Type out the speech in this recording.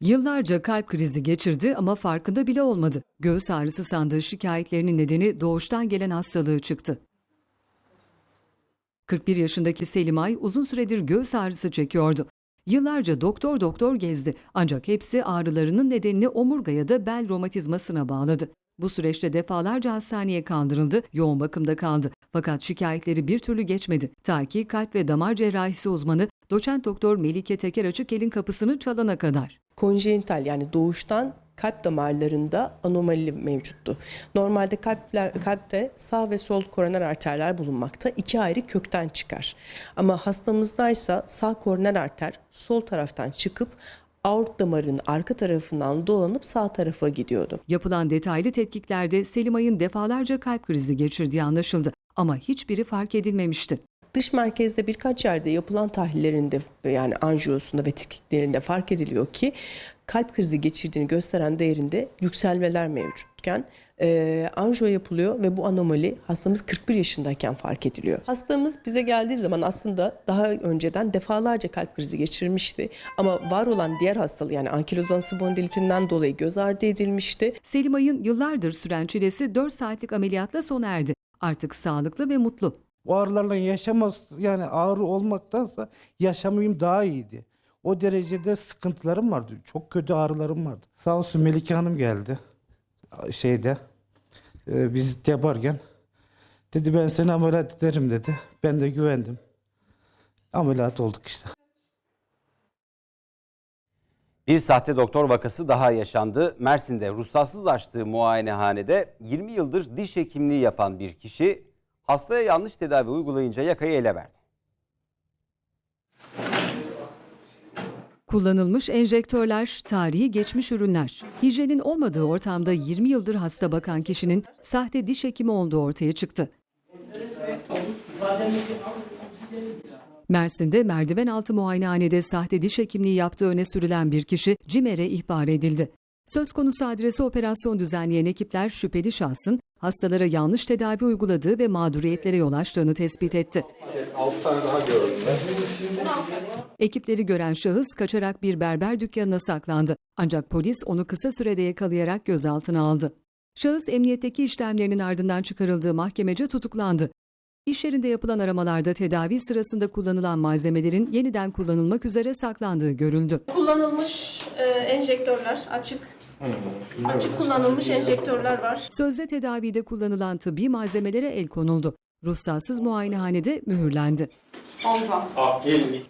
Yıllarca kalp krizi geçirdi ama farkında bile olmadı. Göğüs ağrısı sandığı şikayetlerinin nedeni doğuştan gelen hastalığı çıktı. 41 yaşındaki Selimay uzun süredir göğüs ağrısı çekiyordu. Yıllarca doktor doktor gezdi ancak hepsi ağrılarının nedenini omurga ya da bel romatizmasına bağladı. Bu süreçte defalarca hastaneye kaldırıldı, yoğun bakımda kaldı. Fakat şikayetleri bir türlü geçmedi. Ta ki kalp ve damar cerrahisi uzmanı doçent doktor Melike Teker Açıkel'in kapısını çalana kadar. Konjenital yani doğuştan kalp damarlarında anomali mevcuttu. Normalde kalpler, kalpte sağ ve sol koroner arterler bulunmakta. iki ayrı kökten çıkar. Ama hastamızdaysa sağ koroner arter sol taraftan çıkıp aort damarın arka tarafından dolanıp sağ tarafa gidiyordu. Yapılan detaylı tetkiklerde Selimay'ın defalarca kalp krizi geçirdiği anlaşıldı ama hiçbiri fark edilmemişti. Dış merkezde birkaç yerde yapılan tahlillerinde yani anjiyosunda ve tetkiklerinde fark ediliyor ki kalp krizi geçirdiğini gösteren değerinde yükselmeler mevcutken e, anjiyo yapılıyor ve bu anomali hastamız 41 yaşındayken fark ediliyor. Hastamız bize geldiği zaman aslında daha önceden defalarca kalp krizi geçirmişti ama var olan diğer hastalığı yani ankilozan spondilitinden dolayı göz ardı edilmişti. Selimay'ın yıllardır süren çilesi 4 saatlik ameliyatla sona erdi. Artık sağlıklı ve mutlu. O ağrılarla yaşamaz yani ağrı olmaktansa yaşamayayım daha iyiydi. O derecede sıkıntılarım vardı. Çok kötü ağrılarım vardı. Sağ olsun Melike Hanım geldi. Şeyde e, vizit yaparken dedi ben seni ameliyat ederim dedi. Ben de güvendim. Ameliyat olduk işte. Bir sahte doktor vakası daha yaşandı. Mersin'de ruhsatsız açtığı muayenehanede 20 yıldır diş hekimliği yapan bir kişi hastaya yanlış tedavi uygulayınca yakayı ele verdi. Kullanılmış enjektörler, tarihi geçmiş ürünler. Hijyenin olmadığı ortamda 20 yıldır hasta bakan kişinin sahte diş hekimi olduğu ortaya çıktı. Mersin'de merdiven altı muayenehanede sahte diş hekimliği yaptığı öne sürülen bir kişi CİMER'e ihbar edildi. Söz konusu adrese operasyon düzenleyen ekipler şüpheli şahsın hastalara yanlış tedavi uyguladığı ve mağduriyetlere yol açtığını tespit etti. Ekipleri gören şahıs kaçarak bir berber dükkanına saklandı. Ancak polis onu kısa sürede yakalayarak gözaltına aldı. Şahıs emniyetteki işlemlerinin ardından çıkarıldığı mahkemece tutuklandı. İş yerinde yapılan aramalarda tedavi sırasında kullanılan malzemelerin yeniden kullanılmak üzere saklandığı görüldü. Kullanılmış e, enjektörler açık. Açık kullanılmış enjektörler var. Sözde tedavide kullanılan tıbbi malzemelere el konuldu. Ruhsatsız muayenehanede mühürlendi. Ondan. Ah gelin.